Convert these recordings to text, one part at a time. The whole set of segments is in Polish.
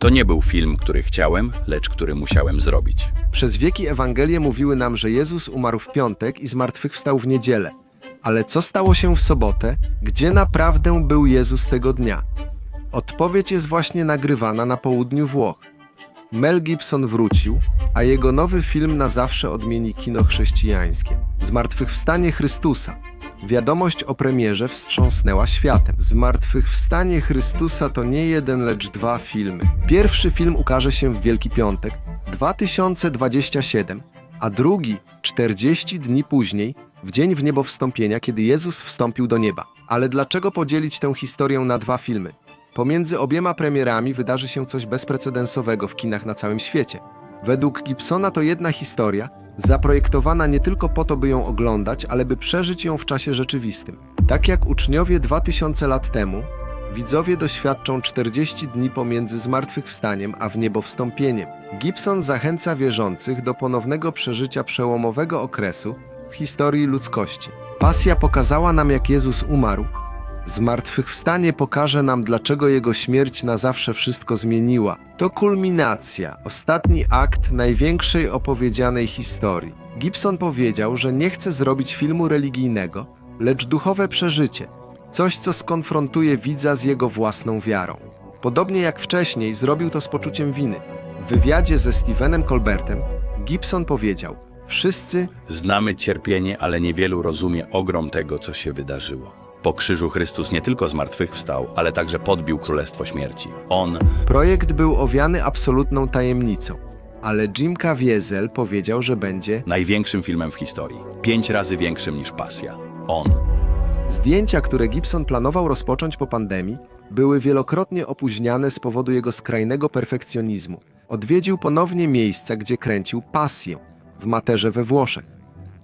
To nie był film, który chciałem, lecz który musiałem zrobić. Przez wieki Ewangelie mówiły nam, że Jezus umarł w piątek i zmartwychwstał w niedzielę. Ale co stało się w sobotę? Gdzie naprawdę był Jezus tego dnia? Odpowiedź jest właśnie nagrywana na południu Włoch. Mel Gibson wrócił, a jego nowy film na zawsze odmieni kino chrześcijańskie. Zmartwychwstanie Chrystusa. Wiadomość o premierze wstrząsnęła światem. Zmartwychwstanie Chrystusa to nie jeden, lecz dwa filmy. Pierwszy film ukaże się w Wielki Piątek 2027, a drugi 40 dni później, w dzień w niebo wstąpienia, kiedy Jezus wstąpił do nieba. Ale dlaczego podzielić tę historię na dwa filmy? Pomiędzy obiema premierami wydarzy się coś bezprecedensowego w kinach na całym świecie. Według Gibsona to jedna historia, zaprojektowana nie tylko po to, by ją oglądać, ale by przeżyć ją w czasie rzeczywistym. Tak jak uczniowie 2000 lat temu, widzowie doświadczą 40 dni pomiędzy zmartwychwstaniem a w niebo wstąpieniem. Gibson zachęca wierzących do ponownego przeżycia przełomowego okresu w historii ludzkości. Pasja pokazała nam, jak Jezus umarł, Zmartwychwstanie pokaże nam, dlaczego jego śmierć na zawsze wszystko zmieniła. To kulminacja, ostatni akt największej opowiedzianej historii. Gibson powiedział, że nie chce zrobić filmu religijnego, lecz duchowe przeżycie, coś, co skonfrontuje widza z jego własną wiarą. Podobnie jak wcześniej, zrobił to z poczuciem winy. W wywiadzie ze Stevenem Colbertem Gibson powiedział: Wszyscy Znamy cierpienie, ale niewielu rozumie ogrom tego, co się wydarzyło. Po krzyżu Chrystus nie tylko zmartwychwstał, ale także podbił królestwo śmierci. On Projekt był owiany absolutną tajemnicą, ale Jim Caviezel powiedział, że będzie. największym filmem w historii. Pięć razy większym niż Pasja. On Zdjęcia, które Gibson planował rozpocząć po pandemii, były wielokrotnie opóźniane z powodu jego skrajnego perfekcjonizmu. Odwiedził ponownie miejsca, gdzie kręcił pasję w Materze we Włoszech,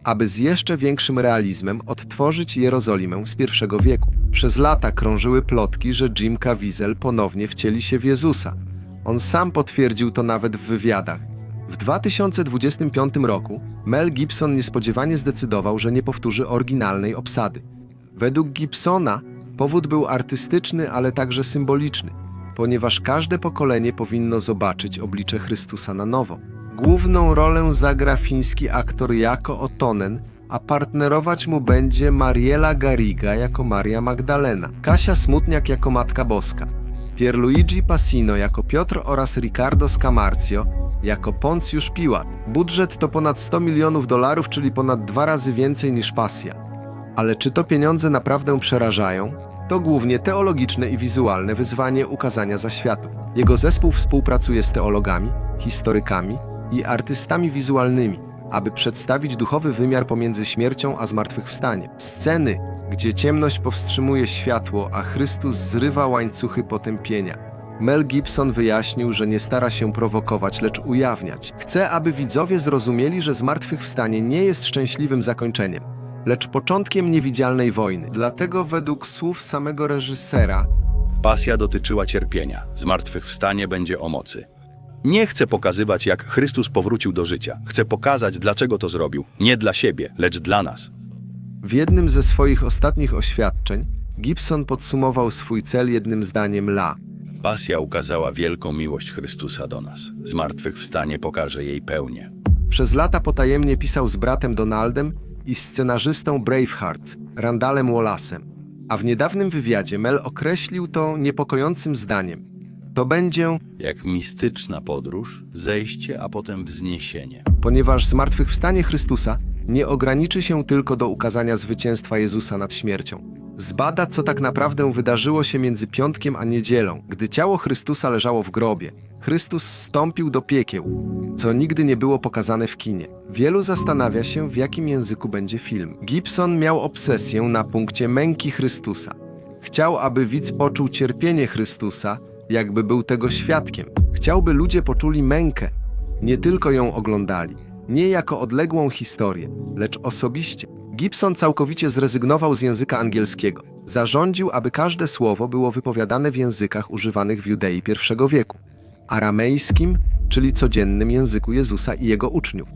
aby z jeszcze większym realizmem odtworzyć Jerozolimę z I wieku. Przez lata krążyły plotki, że Jim Caviezel ponownie wcieli się w Jezusa. On sam potwierdził to nawet w wywiadach. W 2025 roku Mel Gibson niespodziewanie zdecydował, że nie powtórzy oryginalnej obsady. Według Gibsona powód był artystyczny, ale także symboliczny, ponieważ każde pokolenie powinno zobaczyć oblicze Chrystusa na nowo. Główną rolę zagra fiński aktor Jako Otonen, a partnerować mu będzie Mariela Gariga jako Maria Magdalena, Kasia Smutniak jako Matka Boska, Pierluigi Passino jako Piotr oraz Riccardo Scamarcio jako Poncjusz Piłat. Budżet to ponad 100 milionów dolarów, czyli ponad dwa razy więcej niż Pasja. Ale czy to pieniądze naprawdę przerażają? To głównie teologiczne i wizualne wyzwanie ukazania zaświatu. Jego zespół współpracuje z teologami, historykami i artystami wizualnymi, aby przedstawić duchowy wymiar pomiędzy śmiercią a zmartwychwstaniem. Sceny, gdzie ciemność powstrzymuje światło, a Chrystus zrywa łańcuchy potępienia. Mel Gibson wyjaśnił, że nie stara się prowokować, lecz ujawniać. Chce, aby widzowie zrozumieli, że zmartwychwstanie nie jest szczęśliwym zakończeniem, lecz początkiem niewidzialnej wojny. Dlatego według słów samego reżysera Pasja dotyczyła cierpienia, zmartwychwstanie będzie o mocy. Nie chcę pokazywać, jak Chrystus powrócił do życia. Chcę pokazać, dlaczego to zrobił. Nie dla siebie, lecz dla nas. W jednym ze swoich ostatnich oświadczeń Gibson podsumował swój cel jednym zdaniem la. Pasja ukazała wielką miłość Chrystusa do nas. Zmartwychwstanie pokaże jej pełnię. Przez lata potajemnie pisał z bratem Donaldem i scenarzystą Braveheart, Randallem Wallace'em. A w niedawnym wywiadzie Mel określił to niepokojącym zdaniem. To będzie, Jak mistyczna podróż, zejście, a potem wzniesienie. ponieważ zmartwychwstanie Chrystusa nie ograniczy się tylko do ukazania zwycięstwa Jezusa nad śmiercią. Zbada, co tak naprawdę wydarzyło się między piątkiem a niedzielą, gdy ciało Chrystusa leżało w grobie. Chrystus stąpił do piekieł, co nigdy nie było pokazane w kinie. Wielu zastanawia się, w jakim języku będzie film. Gibson miał obsesję na punkcie męki Chrystusa. Chciał, aby widz poczuł cierpienie Chrystusa, jakby był tego świadkiem. Chciałby ludzie poczuli mękę, nie tylko ją oglądali, nie jako odległą historię, lecz osobiście. Gibson całkowicie zrezygnował z języka angielskiego. Zarządził, aby każde słowo było wypowiadane w językach używanych w Judei I wieku. Aramejskim, czyli codziennym języku Jezusa i jego uczniów.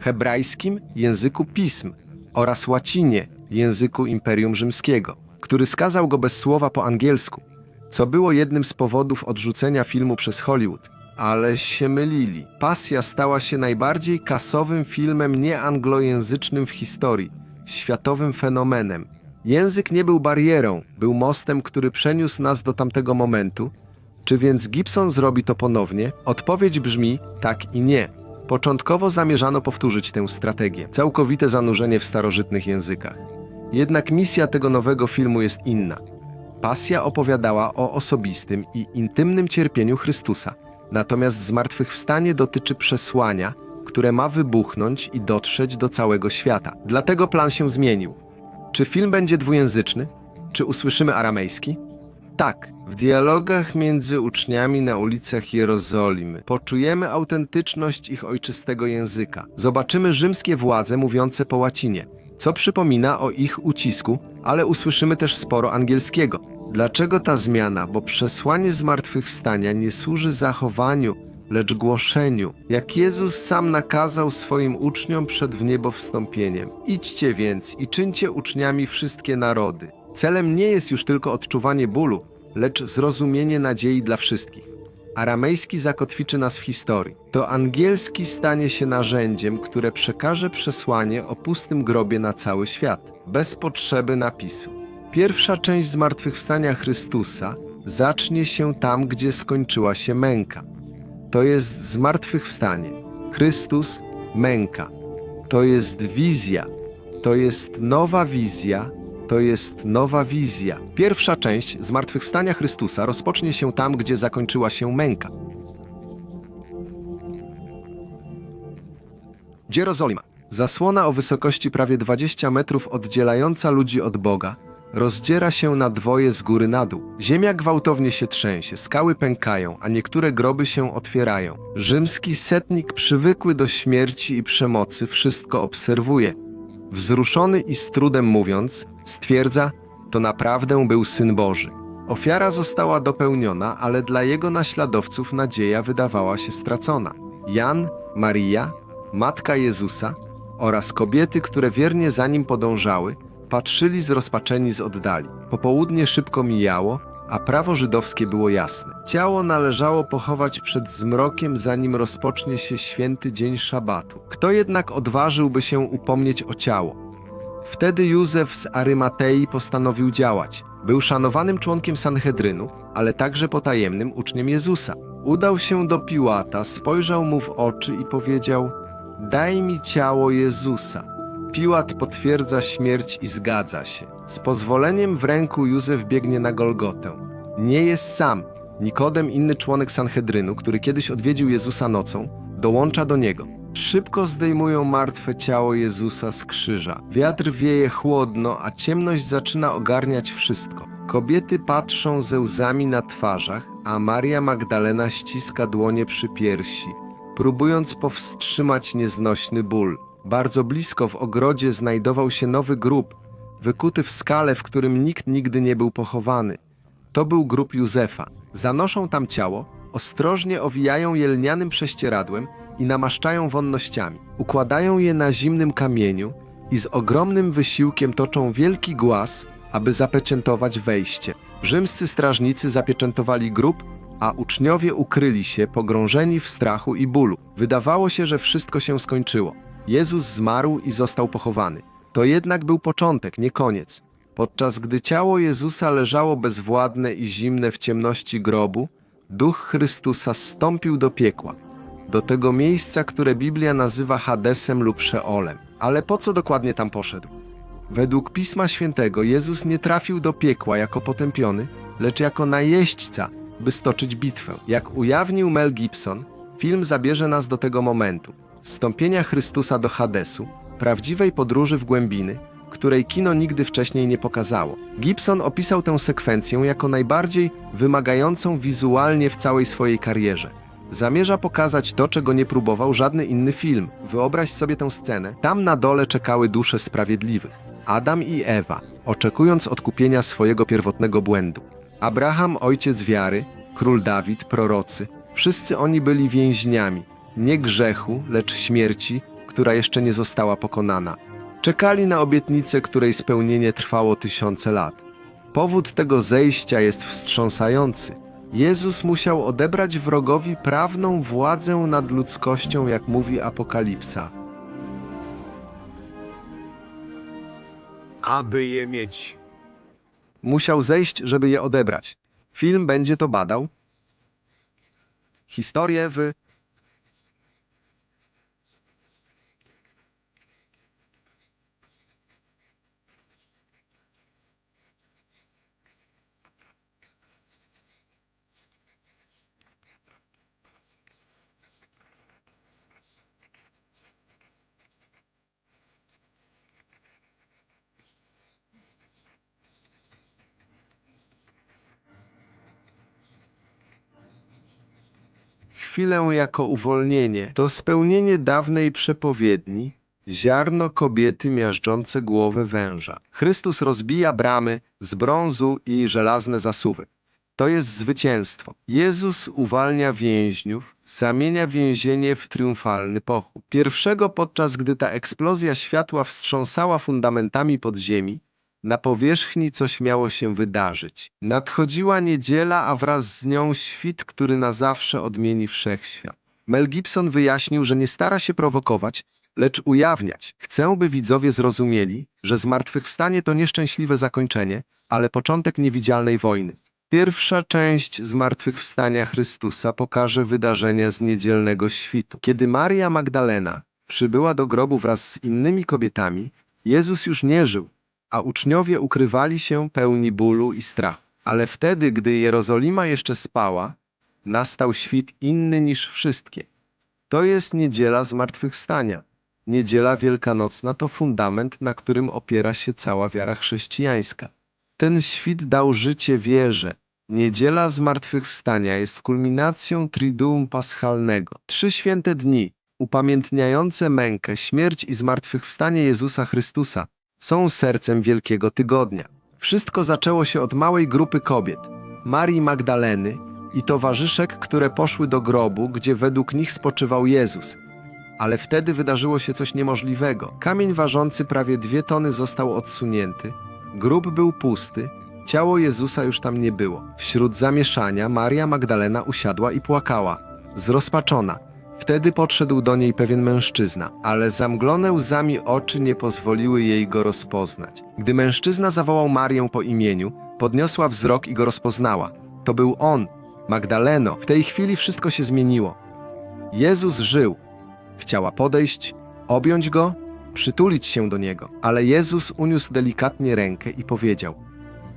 Hebrajskim, języku pism oraz łacinie, języku Imperium Rzymskiego, który skazał go bez słowa po angielsku. Co było jednym z powodów odrzucenia filmu przez Hollywood. Ale się mylili. Pasja stała się najbardziej kasowym filmem nieanglojęzycznym w historii, światowym fenomenem. Język nie był barierą, był mostem, który przeniósł nas do tamtego momentu. Czy więc Gibson zrobi to ponownie? Odpowiedź brzmi tak i nie. Początkowo zamierzano powtórzyć tę strategię całkowite zanurzenie w starożytnych językach. Jednak misja tego nowego filmu jest inna. Pasja opowiadała o osobistym i intymnym cierpieniu Chrystusa, natomiast zmartwychwstanie dotyczy przesłania, które ma wybuchnąć i dotrzeć do całego świata. Dlatego plan się zmienił. Czy film będzie dwujęzyczny? Czy usłyszymy aramejski? Tak, w dialogach między uczniami na ulicach Jerozolimy poczujemy autentyczność ich ojczystego języka. Zobaczymy rzymskie władze mówiące po łacinie, co przypomina o ich ucisku, ale usłyszymy też sporo angielskiego. Dlaczego ta zmiana? Bo przesłanie zmartwychwstania nie służy zachowaniu, lecz głoszeniu, jak Jezus sam nakazał swoim uczniom przed wniebowstąpieniem. Idźcie więc i czyńcie uczniami wszystkie narody. Celem nie jest już tylko odczuwanie bólu, lecz zrozumienie nadziei dla wszystkich. Aramejski zakotwiczy nas w historii. To angielski stanie się narzędziem, które przekaże przesłanie o pustym grobie na cały świat, bez potrzeby napisu. Pierwsza część zmartwychwstania Chrystusa zacznie się tam, gdzie skończyła się męka. To jest zmartwychwstanie. Chrystus, męka. To jest wizja. To jest nowa wizja. To jest nowa wizja. Pierwsza część zmartwychwstania Chrystusa rozpocznie się tam, gdzie zakończyła się męka. Jerozolima. Zasłona o wysokości prawie 20 metrów oddzielająca ludzi od Boga rozdziera się na dwoje z góry na dół. Ziemia gwałtownie się trzęsie, skały pękają, a niektóre groby się otwierają. Rzymski setnik przywykły do śmierci i przemocy wszystko obserwuje. Wzruszony i z trudem mówiąc, stwierdza, to naprawdę był Syn Boży. Ofiara została dopełniona, ale dla jego naśladowców nadzieja wydawała się stracona. Jan, Maria, matka Jezusa oraz kobiety, które wiernie za nim podążały, patrzyli zrozpaczeni z oddali. Popołudnie szybko mijało, a prawo żydowskie było jasne. Ciało należało pochować przed zmrokiem, zanim rozpocznie się święty dzień szabatu. Kto jednak odważyłby się upomnieć o ciało? Wtedy Józef z Arymatei postanowił działać. Był szanowanym członkiem Sanhedrynu, ale także potajemnym uczniem Jezusa. Udał się do Piłata, spojrzał mu w oczy i powiedział: Daj mi ciało Jezusa. Piłat potwierdza śmierć i zgadza się. Z pozwoleniem w ręku Józef biegnie na Golgotę. Nie jest sam. Nikodem, inny członek Sanhedrynu, który kiedyś odwiedził Jezusa nocą, dołącza do niego. Szybko zdejmują martwe ciało Jezusa z krzyża. Wiatr wieje chłodno, a ciemność zaczyna ogarniać wszystko. Kobiety patrzą ze łzami na twarzach, a Maria Magdalena ściska dłonie przy piersi, próbując powstrzymać nieznośny ból. Bardzo blisko w ogrodzie znajdował się nowy grób, wykuty w skale, w którym nikt nigdy nie był pochowany. To był grób Józefa. Zanoszą tam ciało, ostrożnie owijają je lnianym prześcieradłem i namaszczają wonnościami. Układają je na zimnym kamieniu i z ogromnym wysiłkiem toczą wielki głaz, aby zapieczętować wejście. Rzymscy strażnicy zapieczętowali grób, a uczniowie ukryli się, pogrążeni w strachu i bólu. Wydawało się, że wszystko się skończyło. Jezus zmarł i został pochowany. To jednak był początek, nie koniec. Podczas gdy ciało Jezusa leżało bezwładne i zimne w ciemności grobu, duch Chrystusa zstąpił do piekła, do tego miejsca, które Biblia nazywa Hadesem lub Szeolem. Ale po co dokładnie tam poszedł? Według Pisma Świętego Jezus nie trafił do piekła jako potępiony, lecz jako najeźdźca, by stoczyć bitwę. Jak ujawnił Mel Gibson, film zabierze nas do tego momentu zstąpienia Chrystusa do Hadesu, prawdziwej podróży w głębiny, której kino nigdy wcześniej nie pokazało. Gibson opisał tę sekwencję jako najbardziej wymagającą wizualnie w całej swojej karierze. Zamierza pokazać to, czego nie próbował żadny inny film. Wyobraź sobie tę scenę. Tam na dole czekały dusze sprawiedliwych. Adam i Ewa, oczekując odkupienia swojego pierwotnego błędu. Abraham, ojciec wiary, król Dawid, prorocy, wszyscy oni byli więźniami, nie grzechu, lecz śmierci, która jeszcze nie została pokonana. Czekali na obietnicę, której spełnienie trwało tysiące lat. Powód tego zejścia jest wstrząsający. Jezus musiał odebrać wrogowi prawną władzę nad ludzkością, jak mówi Apokalipsa. aby je mieć. Musiał zejść, żeby je odebrać. Film będzie to badał. Historię w. Chwilę jako uwolnienie to spełnienie dawnej przepowiedni, ziarno kobiety miażdżące głowę węża. Chrystus rozbija bramy z brązu i żelazne zasuwy. To jest zwycięstwo. Jezus uwalnia więźniów, zamienia więzienie w triumfalny pochód. Pierwszego podczas gdy ta eksplozja światła wstrząsała fundamentami podziemi, na powierzchni coś miało się wydarzyć. Nadchodziła niedziela, a wraz z nią świt, który na zawsze odmieni wszechświat. Mel Gibson wyjaśnił, że nie stara się prowokować, lecz ujawniać. Chcę, by widzowie zrozumieli, że zmartwychwstanie to nieszczęśliwe zakończenie, ale początek niewidzialnej wojny. Pierwsza część zmartwychwstania Chrystusa pokaże wydarzenia z niedzielnego świtu. Kiedy Maria Magdalena przybyła do grobu wraz z innymi kobietami, Jezus już nie żył, a uczniowie ukrywali się pełni bólu i strachu. Ale wtedy, gdy Jerozolima jeszcze spała, nastał świt inny niż wszystkie. To jest niedziela zmartwychwstania. Niedziela wielkanocna to fundament, na którym opiera się cała wiara chrześcijańska. Ten świt dał życie wierze. Niedziela zmartwychwstania jest kulminacją Triduum Paschalnego. Trzy święte dni, upamiętniające mękę, śmierć i zmartwychwstanie Jezusa Chrystusa, są sercem Wielkiego Tygodnia. Wszystko zaczęło się od małej grupy kobiet, Marii Magdaleny i towarzyszek, które poszły do grobu, gdzie według nich spoczywał Jezus. Ale wtedy wydarzyło się coś niemożliwego. Kamień ważący prawie dwie tony został odsunięty, grób był pusty, ciało Jezusa już tam nie było. Wśród zamieszania Maria Magdalena usiadła i płakała, zrozpaczona. Wtedy podszedł do niej pewien mężczyzna, ale zamglone łzami oczy nie pozwoliły jej go rozpoznać. Gdy mężczyzna zawołał Marię po imieniu, podniosła wzrok i go rozpoznała. To był on, Magdaleno. W tej chwili wszystko się zmieniło. Jezus żył. Chciała podejść, objąć go, przytulić się do niego, ale Jezus uniósł delikatnie rękę i powiedział: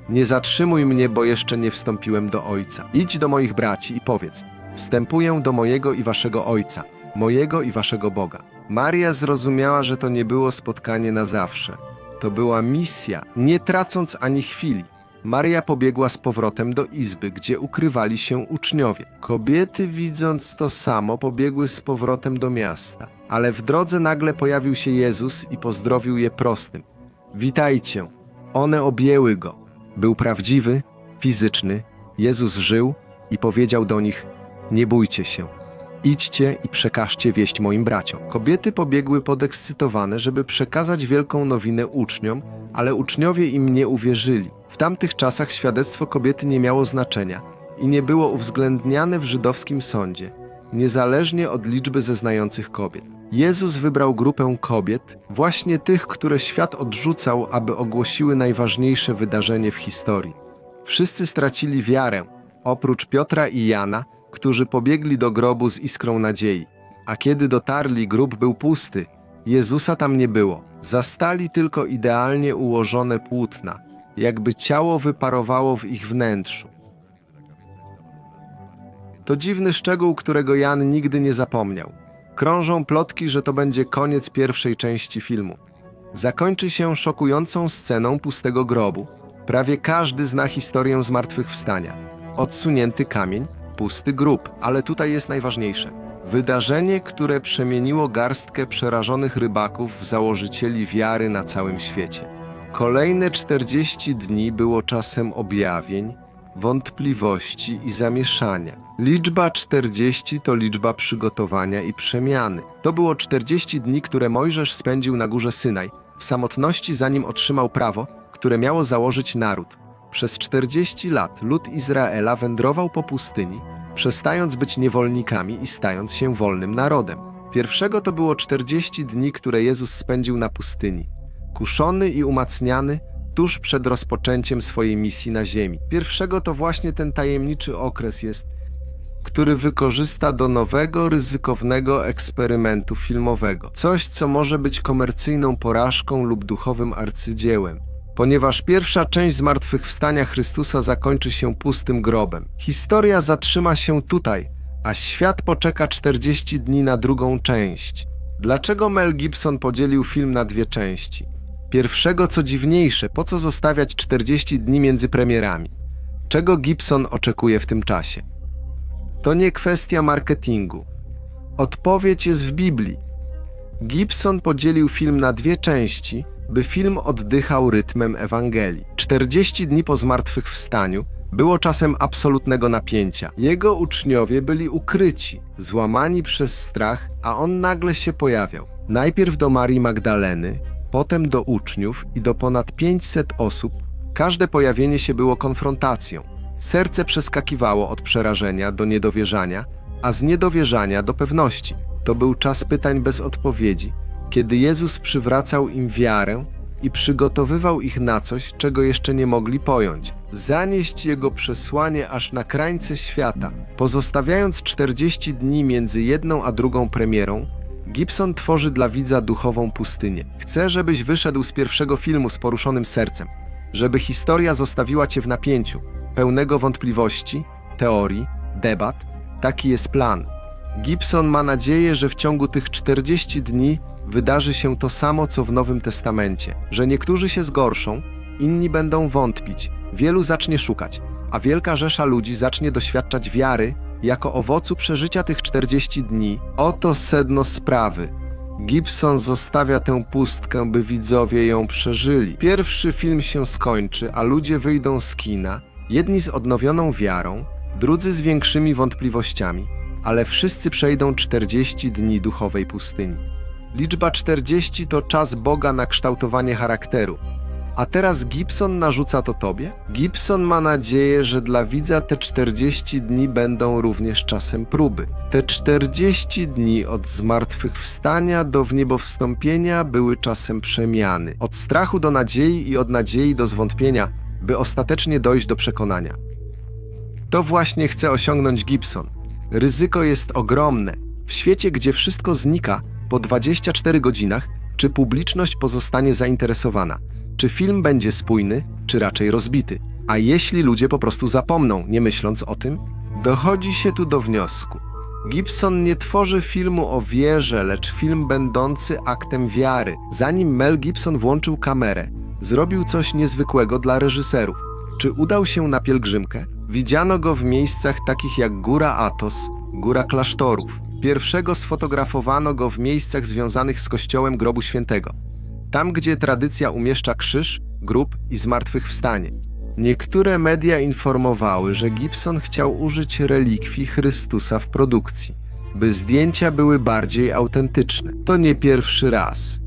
Nie zatrzymuj mnie, bo jeszcze nie wstąpiłem do Ojca. Idź do moich braci i powiedz: Wstępuję do mojego i waszego Ojca, mojego i waszego Boga. Maria zrozumiała, że to nie było spotkanie na zawsze. To była misja, nie tracąc ani chwili. Maria pobiegła z powrotem do izby, gdzie ukrywali się uczniowie. Kobiety, widząc to samo, pobiegły z powrotem do miasta. Ale w drodze nagle pojawił się Jezus i pozdrowił je prostym: Witajcie. One objęły go. Był prawdziwy, fizyczny. Jezus żył i powiedział do nich: Nie bójcie się. Idźcie i przekażcie wieść moim braciom. Kobiety pobiegły podekscytowane, żeby przekazać wielką nowinę uczniom, ale uczniowie im nie uwierzyli. W tamtych czasach świadectwo kobiety nie miało znaczenia i nie było uwzględniane w żydowskim sądzie, niezależnie od liczby zeznających kobiet. Jezus wybrał grupę kobiet, właśnie tych, które świat odrzucał, aby ogłosiły najważniejsze wydarzenie w historii. Wszyscy stracili wiarę, oprócz Piotra i Jana, którzy pobiegli do grobu z iskrą nadziei. A kiedy dotarli, grób był pusty. Jezusa tam nie było. Zastali tylko idealnie ułożone płótna, jakby ciało wyparowało w ich wnętrzu. To dziwny szczegół, którego Jan nigdy nie zapomniał. Krążą plotki, że to będzie koniec pierwszej części filmu. Zakończy się szokującą sceną pustego grobu. Prawie każdy zna historię zmartwychwstania. Odsunięty kamień, pusty grób, ale tutaj jest najważniejsze. Wydarzenie, które przemieniło garstkę przerażonych rybaków w założycieli wiary na całym świecie. Kolejne 40 dni było czasem objawień, wątpliwości i zamieszania. Liczba 40 to liczba przygotowania i przemiany. To było 40 dni, które Mojżesz spędził na górze Synaj, w samotności zanim otrzymał prawo, które miało założyć naród. Przez 40 lat lud Izraela wędrował po pustyni, przestając być niewolnikami i stając się wolnym narodem. Pierwszego to było 40 dni, które Jezus spędził na pustyni, kuszony i umacniany tuż przed rozpoczęciem swojej misji na ziemi. Pierwszego to właśnie ten tajemniczy okres jest, który wykorzysta do nowego, ryzykownego eksperymentu filmowego. Coś, co może być komercyjną porażką lub duchowym arcydziełem. Ponieważ pierwsza część zmartwychwstania Chrystusa zakończy się pustym grobem. Historia zatrzyma się tutaj, a świat poczeka 40 dni na drugą część. Dlaczego Mel Gibson podzielił film na dwie części? Pierwszego, co dziwniejsze, po co zostawiać 40 dni między premierami? Czego Gibson oczekuje w tym czasie? To nie kwestia marketingu. Odpowiedź jest w Biblii. Gibson podzielił film na dwie części, by film oddychał rytmem Ewangelii. 40 dni po zmartwychwstaniu było czasem absolutnego napięcia. Jego uczniowie byli ukryci, złamani przez strach, a on nagle się pojawiał. Najpierw do Marii Magdaleny, potem do uczniów i do ponad 500 osób. Każde pojawienie się było konfrontacją. Serce przeskakiwało od przerażenia do niedowierzania, a z niedowierzania do pewności. To był czas pytań bez odpowiedzi, kiedy Jezus przywracał im wiarę i przygotowywał ich na coś, czego jeszcze nie mogli pojąć. Zanieść Jego przesłanie aż na krańce świata, pozostawiając 40 dni między jedną a drugą premierą, Gibson tworzy dla widza duchową pustynię. Chce, żebyś wyszedł z pierwszego filmu z poruszonym sercem, żeby historia zostawiła cię w napięciu, pełnego wątpliwości, teorii, debat. Taki jest plan. Gibson ma nadzieję, że w ciągu tych 40 dni wydarzy się to samo, co w Nowym Testamencie, że niektórzy się zgorszą, inni będą wątpić, wielu zacznie szukać, a wielka rzesza ludzi zacznie doświadczać wiary jako owocu przeżycia tych 40 dni. Oto sedno sprawy. Gibson zostawia tę pustkę, by widzowie ją przeżyli. Pierwszy film się skończy, a ludzie wyjdą z kina, jedni z odnowioną wiarą, drudzy z większymi wątpliwościami, ale wszyscy przejdą 40 dni duchowej pustyni. Liczba 40 to czas Boga na kształtowanie charakteru. A teraz Gibson narzuca to tobie? Gibson ma nadzieję, że dla widza te 40 dni będą również czasem próby. Te 40 dni od zmartwychwstania do wniebowstąpienia były czasem przemiany. Od strachu do nadziei i od nadziei do zwątpienia, by ostatecznie dojść do przekonania. To właśnie chce osiągnąć Gibson. Ryzyko jest ogromne. W świecie, gdzie wszystko znika po 24 godzinach, czy publiczność pozostanie zainteresowana? Czy film będzie spójny, czy raczej rozbity? A jeśli ludzie po prostu zapomną, nie myśląc o tym? Dochodzi się tu do wniosku. Gibson nie tworzy filmu o wierze, lecz film będący aktem wiary. Zanim Mel Gibson włączył kamerę, zrobił coś niezwykłego dla reżyserów. Czy udał się na pielgrzymkę? Widziano go w miejscach takich jak Góra Athos, Góra Klasztorów. Pierwszego sfotografowano go w miejscach związanych z kościołem Grobu Świętego. Tam, gdzie tradycja umieszcza krzyż, grób i zmartwychwstanie. Niektóre media informowały, że Gibson chciał użyć relikwii Chrystusa w produkcji, by zdjęcia były bardziej autentyczne. To nie pierwszy raz.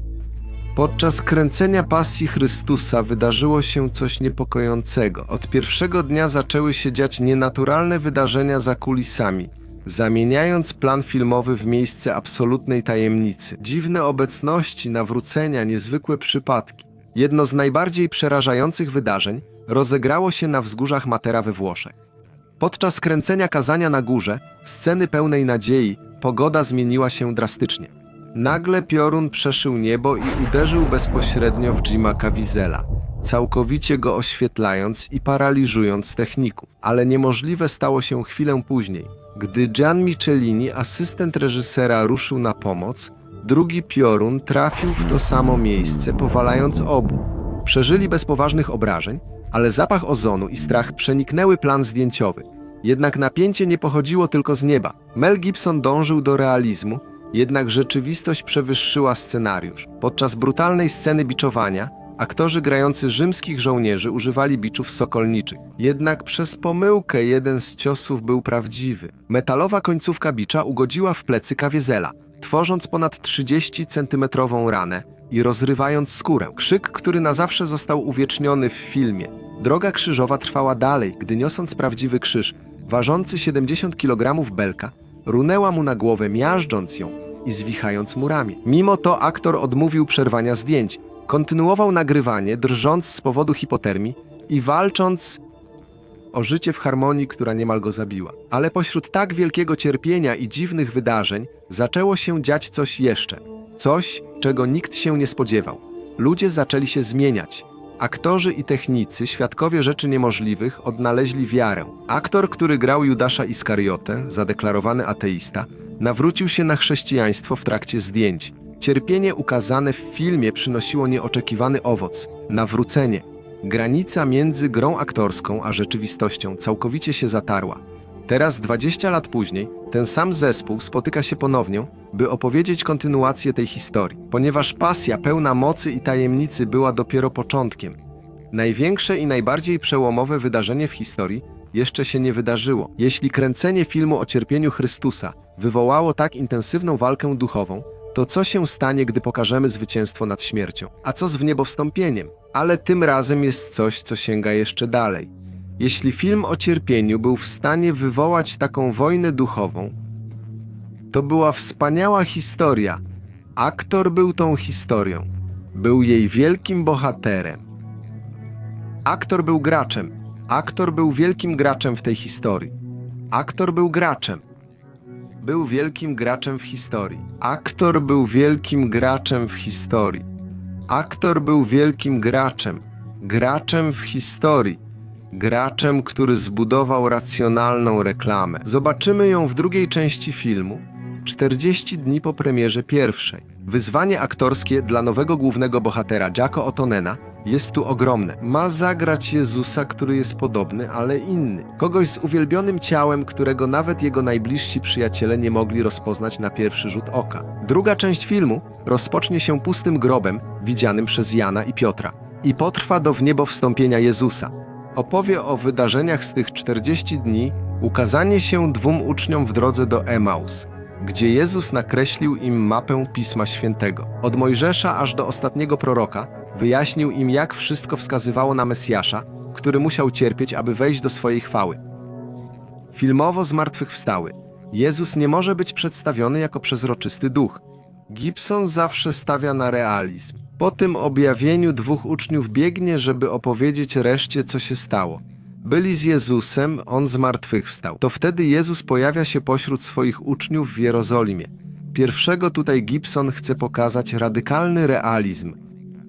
Podczas kręcenia pasji Chrystusa wydarzyło się coś niepokojącego. Od pierwszego dnia zaczęły się dziać nienaturalne wydarzenia za kulisami, zamieniając plan filmowy w miejsce absolutnej tajemnicy. Dziwne obecności, nawrócenia, niezwykłe przypadki. Jedno z najbardziej przerażających wydarzeń rozegrało się na wzgórzach Matera we Włoszech. Podczas kręcenia kazania na górze, sceny pełnej nadziei, pogoda zmieniła się drastycznie. Nagle piorun przeszył niebo i uderzył bezpośrednio w Jima Caviezel'a, całkowicie go oświetlając i paraliżując techników. Ale niemożliwe stało się chwilę później. Gdy Gian Michelini, asystent reżysera, ruszył na pomoc, drugi piorun trafił w to samo miejsce, powalając obu. Przeżyli bez poważnych obrażeń, ale zapach ozonu i strach przeniknęły plan zdjęciowy. Jednak napięcie nie pochodziło tylko z nieba. Mel Gibson dążył do realizmu, jednak rzeczywistość przewyższyła scenariusz. Podczas brutalnej sceny biczowania aktorzy grający rzymskich żołnierzy używali biczów sokolniczych. Jednak przez pomyłkę jeden z ciosów był prawdziwy. Metalowa końcówka bicza ugodziła w plecy Kawiezela, tworząc ponad 30 centymetrową ranę, i rozrywając skórę. Krzyk, który na zawsze został uwieczniony w filmie. Droga krzyżowa trwała dalej, gdy niosąc prawdziwy krzyż, ważący 70 kg belka, runęła mu na głowę, miażdżąc ją i zwichając mu ramię. Mimo to aktor odmówił przerwania zdjęć. Kontynuował nagrywanie, drżąc z powodu hipotermii i walcząc o życie w harmonii, która niemal go zabiła. Ale pośród tak wielkiego cierpienia i dziwnych wydarzeń zaczęło się dziać coś jeszcze. Coś, czego nikt się nie spodziewał. Ludzie zaczęli się zmieniać. Aktorzy i technicy, świadkowie rzeczy niemożliwych, odnaleźli wiarę. Aktor, który grał Judasza Iskariotę, zadeklarowany ateista, nawrócił się na chrześcijaństwo w trakcie zdjęć. Cierpienie ukazane w filmie przynosiło nieoczekiwany owoc nawrócenie. Granica między grą aktorską a rzeczywistością całkowicie się zatarła. Teraz, 20 lat później, ten sam zespół spotyka się ponownie, by opowiedzieć kontynuację tej historii, ponieważ pasja pełna mocy i tajemnicy była dopiero początkiem. Największe i najbardziej przełomowe wydarzenie w historii jeszcze się nie wydarzyło. Jeśli kręcenie filmu o cierpieniu Chrystusa wywołało tak intensywną walkę duchową, to co się stanie, gdy pokażemy zwycięstwo nad śmiercią? A co z wniebowstąpieniem? Ale tym razem jest coś, co sięga jeszcze dalej. Jeśli film o cierpieniu był w stanie wywołać taką wojnę duchową, to była wspaniała historia. Aktor był tą historią. Był jej wielkim bohaterem. Aktor był graczem. Aktor był wielkim graczem w tej historii. Aktor był graczem. Był wielkim graczem w historii. Aktor był wielkim graczem w historii. Aktor był wielkim graczem. Graczem w historii. Graczem, który zbudował racjonalną reklamę. Zobaczymy ją w drugiej części filmu, 40 dni po premierze pierwszej. Wyzwanie aktorskie dla nowego głównego bohatera Jacko Otonena jest tu ogromne. Ma zagrać Jezusa, który jest podobny, ale inny. Kogoś z uwielbionym ciałem, którego nawet jego najbliżsi przyjaciele nie mogli rozpoznać na pierwszy rzut oka. Druga część filmu rozpocznie się pustym grobem widzianym przez Jana i Piotra i potrwa do wniebowstąpienia Jezusa. Opowie o wydarzeniach z tych 40 dni ukazanie się dwóm uczniom w drodze do Emaus, gdzie Jezus nakreślił im mapę Pisma Świętego. Od Mojżesza aż do ostatniego proroka wyjaśnił im, jak wszystko wskazywało na Mesjasza, który musiał cierpieć, aby wejść do swojej chwały. Filmowo zmartwychwstały. Jezus nie może być przedstawiony jako przezroczysty duch. Gibson zawsze stawia na realizm. Po tym objawieniu dwóch uczniów biegnie, żeby opowiedzieć reszcie, co się stało. Byli z Jezusem, on zmartwychwstał. To wtedy Jezus pojawia się pośród swoich uczniów w Jerozolimie. Pierwszego tutaj Gibson chce pokazać radykalny realizm.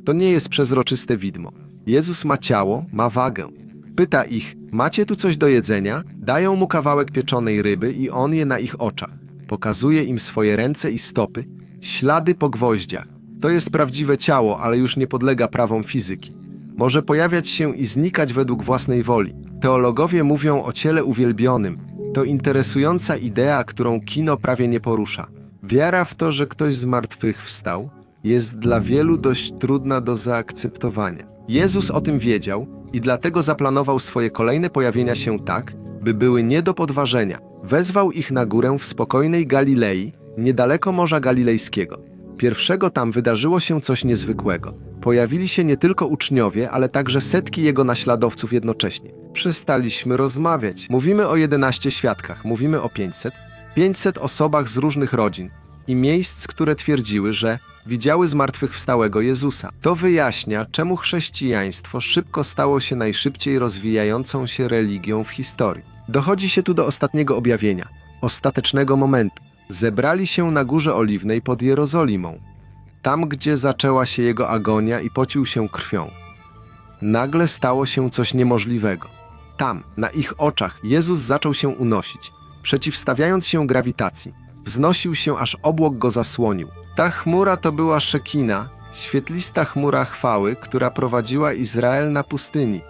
To nie jest przezroczyste widmo. Jezus ma ciało, ma wagę. Pyta ich: Macie tu coś do jedzenia? Dają mu kawałek pieczonej ryby i on je na ich oczach. Pokazuje im swoje ręce i stopy, ślady po gwoździach. To jest prawdziwe ciało, ale już nie podlega prawom fizyki. Może pojawiać się i znikać według własnej woli. Teologowie mówią o ciele uwielbionym. To interesująca idea, którą kino prawie nie porusza. Wiara w to, że ktoś z martwych wstał, jest dla wielu dość trudna do zaakceptowania. Jezus o tym wiedział i dlatego zaplanował swoje kolejne pojawienia się tak, by były nie do podważenia. Wezwał ich na górę w spokojnej Galilei, niedaleko Morza Galilejskiego. Pierwszego tam wydarzyło się coś niezwykłego. Pojawili się nie tylko uczniowie, ale także setki jego naśladowców jednocześnie. Przestaliśmy rozmawiać. Mówimy o 11 świadkach, mówimy o 500. 500 osobach z różnych rodzin i miejsc, które twierdziły, że widziały zmartwychwstałego Jezusa. To wyjaśnia, czemu chrześcijaństwo szybko stało się najszybciej rozwijającą się religią w historii. Dochodzi się tu do ostatniego objawienia, ostatecznego momentu. Zebrali się na Górze Oliwnej pod Jerozolimą, tam gdzie zaczęła się jego agonia i pocił się krwią. Nagle stało się coś niemożliwego. Tam, na ich oczach, Jezus zaczął się unosić, przeciwstawiając się grawitacji. Wznosił się, aż obłok go zasłonił. Ta chmura to była Szekina, świetlista chmura chwały, która prowadziła Izrael na pustyni.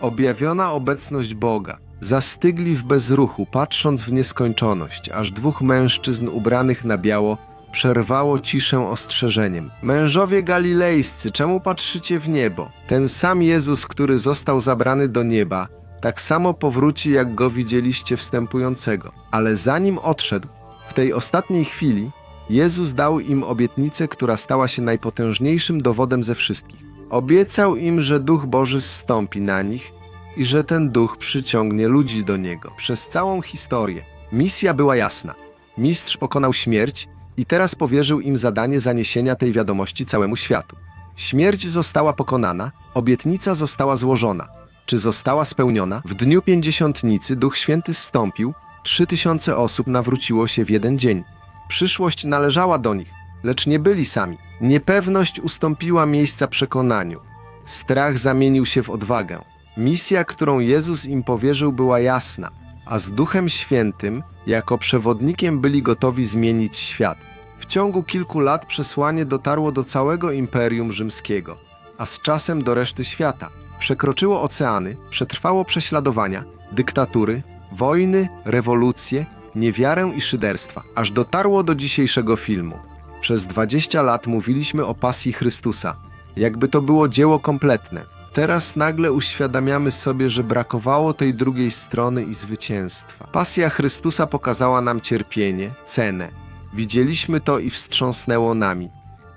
Objawiona obecność Boga. Zastygli w bezruchu, patrząc w nieskończoność, aż dwóch mężczyzn ubranych na biało przerwało ciszę ostrzeżeniem. Mężowie galilejscy, czemu patrzycie w niebo? Ten sam Jezus, który został zabrany do nieba, tak samo powróci, jak go widzieliście wstępującego. Ale zanim odszedł, w tej ostatniej chwili Jezus dał im obietnicę, która stała się najpotężniejszym dowodem ze wszystkich. Obiecał im, że Duch Boży zstąpi na nich i że ten Duch przyciągnie ludzi do Niego. Przez całą historię misja była jasna. Mistrz pokonał śmierć i teraz powierzył im zadanie zaniesienia tej wiadomości całemu światu. Śmierć została pokonana, obietnica została złożona. Czy została spełniona? W dniu pięćdziesiątnicy Duch Święty zstąpił, trzy tysiące osób nawróciło się w jeden dzień. Przyszłość należała do nich, lecz nie byli sami. Niepewność ustąpiła miejsca przekonaniu. Strach zamienił się w odwagę. Misja, którą Jezus im powierzył, była jasna, a z Duchem Świętym, jako przewodnikiem, byli gotowi zmienić świat. W ciągu kilku lat przesłanie dotarło do całego Imperium Rzymskiego, a z czasem do reszty świata. Przekroczyło oceany, przetrwało prześladowania, dyktatury, wojny, rewolucje, niewiarę i szyderstwa, aż dotarło do dzisiejszego filmu. Przez 20 lat mówiliśmy o pasji Chrystusa, jakby to było dzieło kompletne. Teraz nagle uświadamiamy sobie, że brakowało tej drugiej strony i zwycięstwa. Pasja Chrystusa pokazała nam cierpienie, cenę. Widzieliśmy to i wstrząsnęło nami.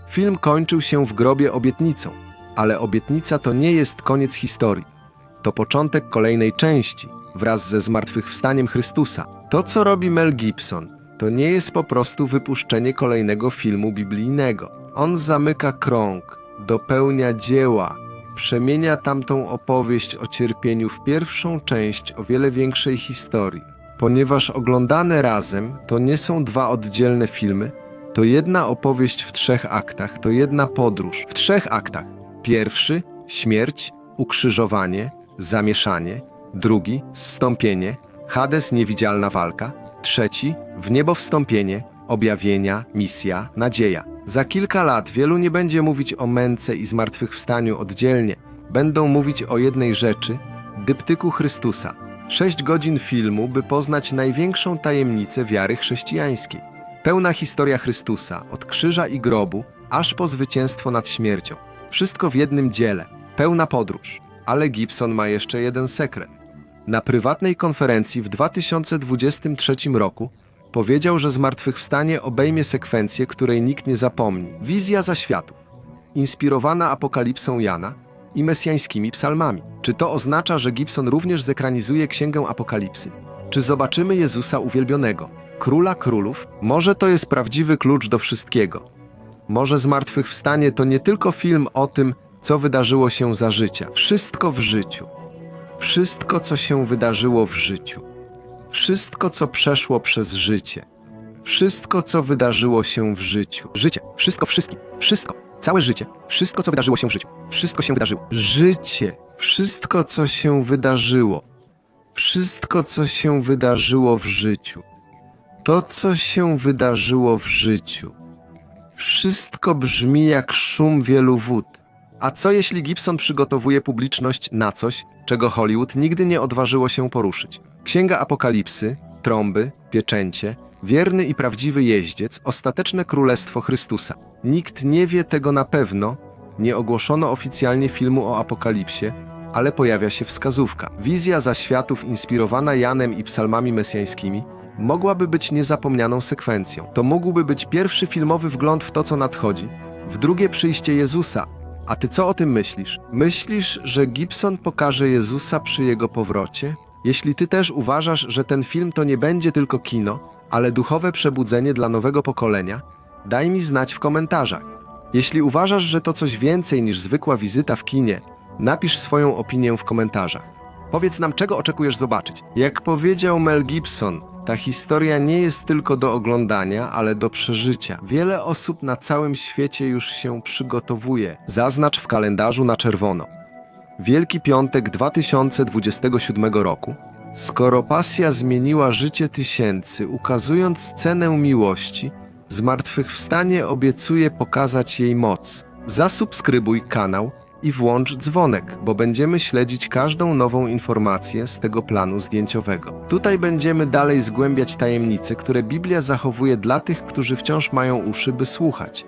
Film kończył się w grobie obietnicą, ale obietnica to nie jest koniec historii. To początek kolejnej części, wraz ze zmartwychwstaniem Chrystusa. To, co robi Mel Gibson, to nie jest po prostu wypuszczenie kolejnego filmu biblijnego. On zamyka krąg, dopełnia dzieła, przemienia tamtą opowieść o cierpieniu w pierwszą część o wiele większej historii. Ponieważ oglądane razem to nie są dwa oddzielne filmy, to jedna opowieść w trzech aktach, to jedna podróż w trzech aktach. Pierwszy śmierć, ukrzyżowanie, zamieszanie, drugi zstąpienie, Hades niewidzialna walka, trzeci w niebo wstąpienie, objawienia, misja, nadzieja. Za kilka lat wielu nie będzie mówić o męce i zmartwychwstaniu oddzielnie. Będą mówić o jednej rzeczy dyptyku Chrystusa. Sześć godzin filmu, by poznać największą tajemnicę wiary chrześcijańskiej. Pełna historia Chrystusa, od krzyża i grobu, aż po zwycięstwo nad śmiercią. Wszystko w jednym dziele, pełna podróż. Ale Gibson ma jeszcze jeden sekret. Na prywatnej konferencji w 2023 roku powiedział, że zmartwychwstanie obejmie sekwencję, której nikt nie zapomni. Wizja zaświatów, inspirowana apokalipsą Jana i mesjańskimi psalmami. Czy to oznacza, że Gibson również zekranizuje Księgę Apokalipsy? Czy zobaczymy Jezusa uwielbionego, króla królów? Może to jest prawdziwy klucz do wszystkiego. Może zmartwychwstanie to nie tylko film o tym, co wydarzyło się za życia. Wszystko w życiu. Wszystko, co się wydarzyło w życiu. Wszystko, co przeszło przez życie. Wszystko, co wydarzyło się w życiu. Życie. Wszystko, wszystkim. Wszystko. Całe życie. Wszystko, co wydarzyło się w życiu. Wszystko się wydarzyło. Życie. Wszystko, co się wydarzyło. Wszystko, co się wydarzyło w życiu. To, co się wydarzyło w życiu. Wszystko brzmi jak szum wielu wód. A co jeśli Gibson przygotowuje publiczność na coś, czego Hollywood nigdy nie odważyło się poruszyć? Księga Apokalipsy, trąby, pieczęcie, wierny i prawdziwy jeździec, ostateczne królestwo Chrystusa. Nikt nie wie tego na pewno, nie ogłoszono oficjalnie filmu o Apokalipsie, ale pojawia się wskazówka. Wizja zaświatów inspirowana Janem i psalmami mesjańskimi mogłaby być niezapomnianą sekwencją. To mógłby być pierwszy filmowy wgląd w to, co nadchodzi, w drugie przyjście Jezusa. A ty co o tym myślisz? Myślisz, że Gibson pokaże Jezusa przy jego powrocie? Jeśli ty też uważasz, że ten film to nie będzie tylko kino, ale duchowe przebudzenie dla nowego pokolenia, daj mi znać w komentarzach. Jeśli uważasz, że to coś więcej niż zwykła wizyta w kinie, napisz swoją opinię w komentarzach. Powiedz nam, czego oczekujesz zobaczyć. Jak powiedział Mel Gibson, ta historia nie jest tylko do oglądania, ale do przeżycia. Wiele osób na całym świecie już się przygotowuje. Zaznacz w kalendarzu na czerwono. Wielki Piątek 2027 roku. Skoro pasja zmieniła życie tysięcy, ukazując cenę miłości, zmartwychwstanie obiecuje pokazać jej moc. Zasubskrybuj kanał i włącz dzwonek, bo będziemy śledzić każdą nową informację z tego planu zdjęciowego. Tutaj będziemy dalej zgłębiać tajemnice, które Biblia zachowuje dla tych, którzy wciąż mają uszy, by słuchać.